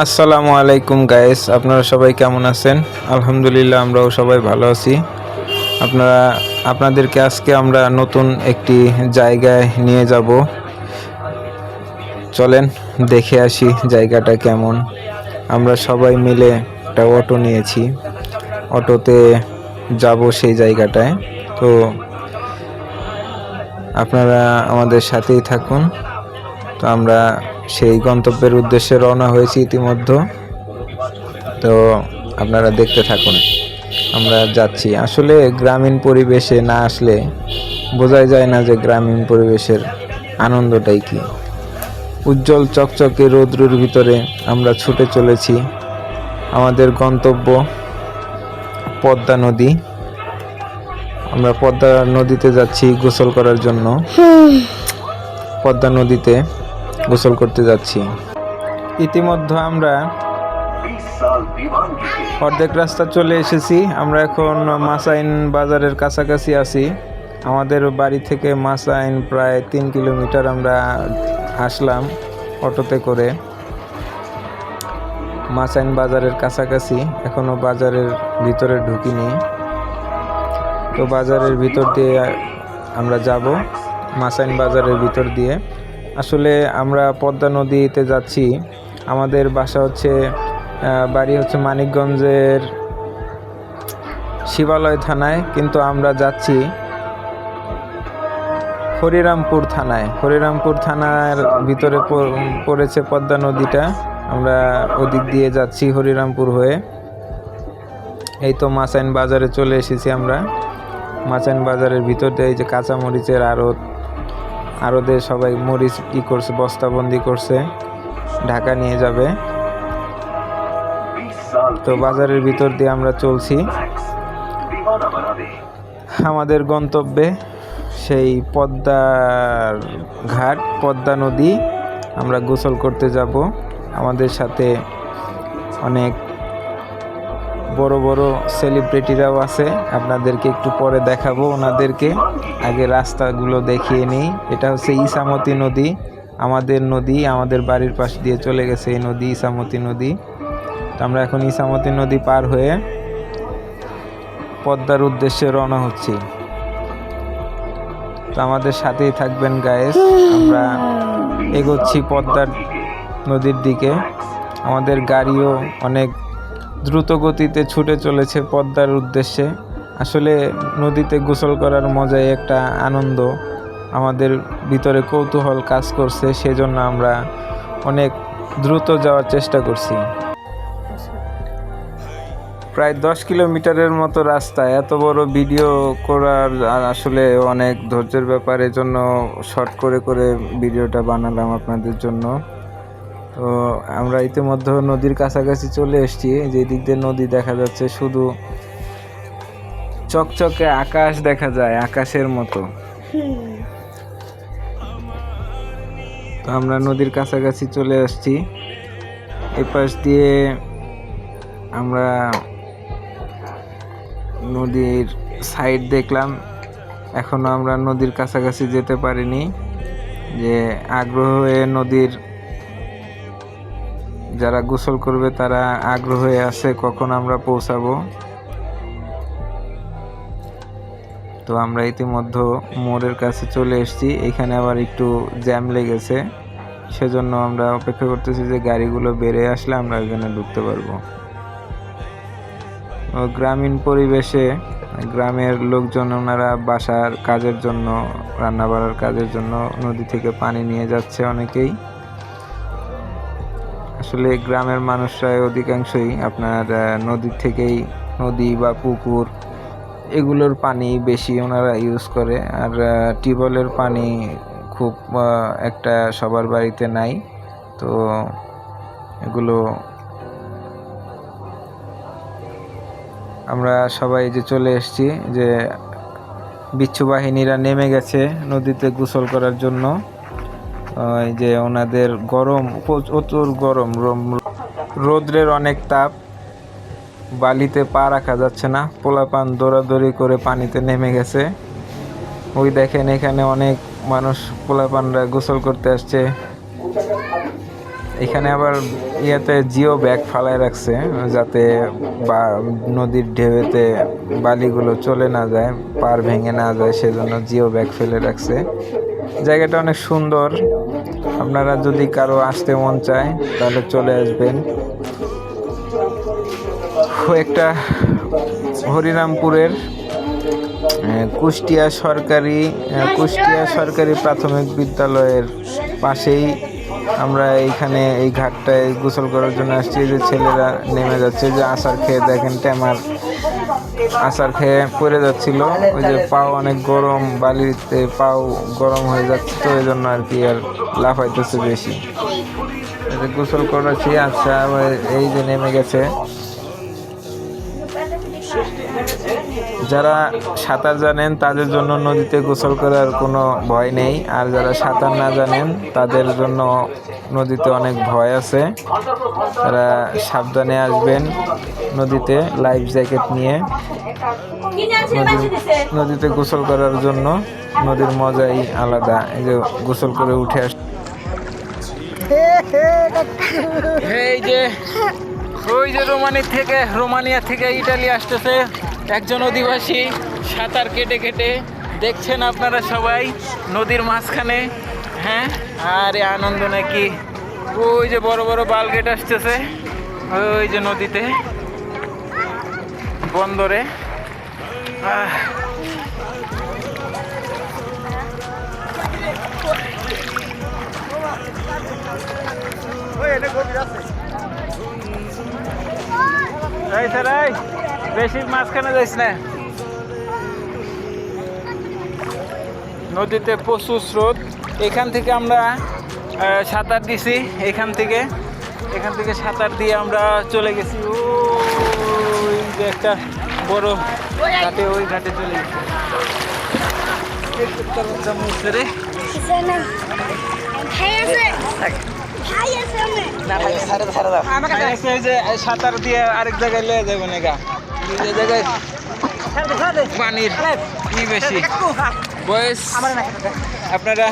আসসালামু আলাইকুম গাইস আপনারা সবাই কেমন আছেন? আলহামদুলিল্লাহ, আমরাও সবাই ভালো আছি। আপনারা, আপনাদেরকে আজকে আমরা নতুন একটি জায়গায় নিয়ে যাব। চলেন, দেখে আসি জায়গাটা কেমন। আমরা সবাই মিলে একটা অটো নিয়েছি। অটোতে যাব সেই জায়গাটায়। তো আপনারা আমাদের সাথেই থাকুন। তো আমরা সেই গন্তব্যের উদ্দেশ্যে রওনা হয়েছি ইতিমধ্যে। তো আপনারা দেখতে থাকুন। আমরা যাচ্ছি। আসলে গ্রামীণ পরিবেশে না আসলে বোঝাই যায় না যে গ্রামীণ পরিবেশের আনন্দটাই কি। উজ্জ্বল চকচকে রৌদ্রের ভিতরে আমরা ছুটে চলেছি। আমাদের গন্তব্য পদ্মা নদী। আমরা পদ্মা নদীতে যাচ্ছি গোসল করার জন্য। পদ্মা নদীতে গোসল করতে যাচ্ছি। ইতিমধ্যে আমরা অর্ধেক রাস্তা চলে এসেছি। আমরা এখন মাসাইন বাজারের কাছাকাছি আছি। আমাদের বাড়ি থেকে মাসাইন প্রায় তিন কিলোমিটার আমরা আসলাম অটোতে করে। মাসাইন বাজারের কাছাকাছি। এখনও বাজারের ভিতরে ঢুকিনি। তো বাজারের ভিতর দিয়ে আমরা যাব, মাসাইন বাজারের ভিতর দিয়ে। আসলে আমরা পদ্মা নদীতে যাচ্ছি। আমাদের বাসা হচ্ছে বাড়ি হচ্ছে মানিকগঞ্জের শিবালয় থানায়, কিন্তু আমরা যাচ্ছি হরিরামপুর থানায়। হরিরামপুর থানার ভিতরে পড়েছে পদ্মা নদীটা। আমরা ওদিক দিয়ে যাচ্ছি হরিরামপুর হয়ে। এই তো মাসাইন বাজারে চলে এসেছি আমরা। মাচান বাজারের ভিতর দিয়ে এই যে কাঁচা মরিচের আড়ত আড়তে সবাই মরিচ ই করছে, বস্তাবন্দি করছে, ঢাকা নিয়ে যাবে। তো বাজারের ভিতর দিয়ে আমরা চলছি। আমাদের গন্তব্যে সেই পদ্মার ঘাট, পদ্মা নদী। আমরা গোসল করতে যাব। আমাদের সাথে অনেক বড় বড় সেলিব্রিটিরাও আছে। আপনাদেরকে একটু পরে দেখাবো ওনাদেরকে। আগে রাস্তাগুলো দেখিয়ে নিই। এটা হচ্ছে ইসামতি নদী। আমাদের নদী, আমাদের বাড়ির পাশ দিয়ে চলে গেছে এই নদী, ইসামতি নদী। তো আমরা এখন ইসামতি নদী পার হয়ে পদ্মার উদ্দেশ্যে রওনা হচ্ছি। তো আমাদের সাথেই থাকবেন গায়েস আমরা এগোচ্ছি পদ্মার নদীর দিকে। আমাদের গাড়িও অনেক দ্রুত গতিতে ছুটে চলেছে পদ্মার উদ্দেশ্যে। আসলে নদীতে গোসল করার মজাই একটা আনন্দ। আমাদের ভিতরে কৌতূহল কাজ করছে, সেজন্য আমরা অনেক দ্রুত যাওয়ার চেষ্টা করছি। প্রায় দশ কিলোমিটারের মতো রাস্তা। এত বড় ভিডিও করার আসলে অনেক ধৈর্যের ব্যাপার। এজন্য শর্ট করে করে ভিডিওটা বানালাম আপনাদের জন্য। তো আমরা ইতিমধ্যে নদীর কাছাকাছি চলে এসেছি। যে দিক দিয়ে নদী দেখা যাচ্ছে শুধু চকচকে আকাশ দেখা যায়, আকাশের মতো। তো আমরা নদীর কাছাকাছি চলে আসছি। এ পাশ দিয়ে আমরা নদীর সাইড দেখলাম। এখনও আমরা নদীর কাছাকাছি যেতে পারিনি। যে আগ্রহ হয়ে নদীর যারা গোসল করবে, তারা আগ্রহ আছে কখন আমরা পৌঁছাবো। তো আমরা ইতিমধ্যে মোড়ের কাছে চলে এসেছি। এখানে আবার একটু জ্যাম লেগেছে। সেজন্য আমরা অপেক্ষা করতেছি যে গাড়িগুলো বেড়ে আসলে আমরা এখানে ঢুকতে পারব। গ্রামীণ পরিবেশে গ্রামের লোকজন ওনারা বাসার কাজের জন্য রান্না বাড়ার কাজের জন্য নদী থেকে পানি নিয়ে যাচ্ছে অনেকেই। আসলে গ্রামের মানুষরাই অধিকাংশই আপনার নদীর থেকেই নদী বা পুকুর, এগুলোর পানি বেশি ওনারা ইউজ করে। আর টিউবওয়েলের পানি খুব একটা সবার বাড়িতে নাই। তো এগুলো আমরা সবাই যে চলে এসেছি যে, বিচ্ছু বাহিনীরা নেমে গেছে নদীতে গোসল করার জন্য। যে ওনাদের গরম, প্রচুর গরম, রোম- রৌদ্রের অনেক তাপ। বালিতে পা রাখা যাচ্ছে না। পোলাপান দৌড়াদৌড়ি করে পানিতে নেমে গেছে। ওই দেখেন এখানে অনেক মানুষ পোলাপানরা গোসল করতে আসছে। এখানে আবার ইয়েতে জিও ব্যাগ ফালায় রাখছে, যাতে বা, নদীর ঢেউতে বালিগুলো চলে না যায়, পার ভেঙে না যায়, সেজন্য জিও ব্যাগ ফেলে রাখছে। জায়গাটা অনেক সুন্দর। আপনারা যদি কারও আসতে মন চায়, তাহলে চলে আসবেন। একটা হরিরামপুরের কুষ্টিয়া সরকারি কুষ্টিয়া সরকারি প্রাথমিক বিদ্যালয়ের পাশেই আমরা এইখানে এই ঘাটটায় গোসল করার জন্য আসছি। যে ছেলেরা নেমে যাচ্ছে যে আসার খেয়ে দেখেন ট্যামার। আসার খেয়ে পড়ে যাচ্ছিল। ওই যে পাও অনেক গরম, বালিতে পাও গরম হয়ে যাচ্ছে, তো এই জন্য আর কি আর লাফাইতেছে বেশি। গোসল করেছি আচ্ছা এই যে নেমে গেছে। যারা সাঁতার জানেন, তাদের জন্য নদীতে গোসল করার কোনো ভয় নেই। আর যারা সাঁতার না জানেন, তাদের জন্য নদীতে অনেক ভয় আছে। তারা সাবধানে আসবেন নদীতে, লাইফ জ্যাকেট নিয়ে। নদীতে গোসল করার জন্য নদীর মজাই আলাদা। এই যে গোসল করে উঠে আস এই যে, ওই যে রোমানি থেকে, রোমানিয়া থেকে ইটালি আসতেছে। একজন অধিবাসী সাঁতার কেটে কেটে দেখছেন আপনারা সবাই নদীর মাঝখানে হ্যাঁ আরে আনন্দ নাকি ওই যে বড় বড় বালগেট আসতেছে ওই যে নদীতে বন্দরে এই স্যার বেশি মাঝখানে যাইস না। নদীতে প্রচুর স্রোত। এখান থেকে আমরা সাঁতার দিছি এখান থেকে। এখান থেকে সাঁতার দিয়ে আমরা চলে গেছি। ওই যে একটা বড় ঘাটে ওই ঘাটে চলে গেছি। সাঁতার দিয়ে আরেক জায়গায় লয়ে যাব নাকি এই জায়গায় পানির কি বেশি। বয়স আপনারা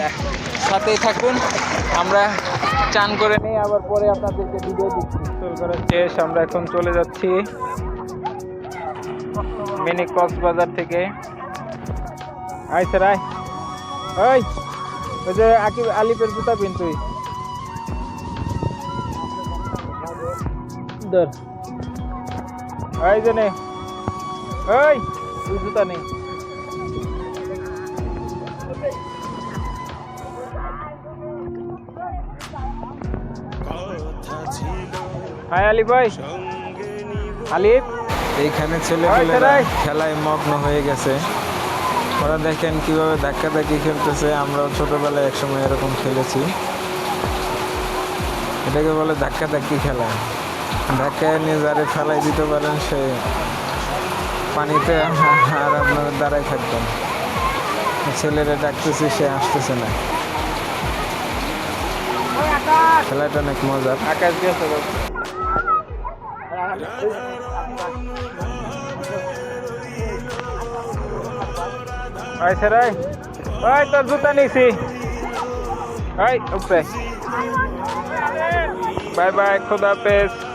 সাথেই থাকুন। আমরা চান করে নিই আবার পরে আপনাদেরকে ভিডিও দিচ্ছি। গোসল করা শেষ আমরা এখন চলে যাচ্ছি মিনি কক্সবাজার থেকে। আয় স্যার আয়। ওই ওই যে আকিব আলিপের জুতা পিন তুই। ধর। ওই যে ওই তুই জুতা নেই। হাই আলিফ ভাই। আলিফ। এইখানে ছেলেপেলেরা খেলায় মগ্ন হয়ে গেছে। ওরা দেখেন কীভাবে ধাক্কা ধাক্কি খেলতেছে। আমরাও ছোটবেলায় একসময় এরকম খেলেছি। এটাকে বলে ধাক্কা ধাক্কি খেলা। ধাক্কায় নিয়ে যারে ফেলাই দিতে পারেন সে। পানিতে আর আপনারা দাঁড়ায় থাকবেন। ছেলেরা ডাকতেছি, সে আসতেছে না। খেলাটা অনেক মজার। আকাশ গেছে ওই ওই তোর জুতা নিছি। ওই উপরে। বাই বাই, খুদা হাফেজ।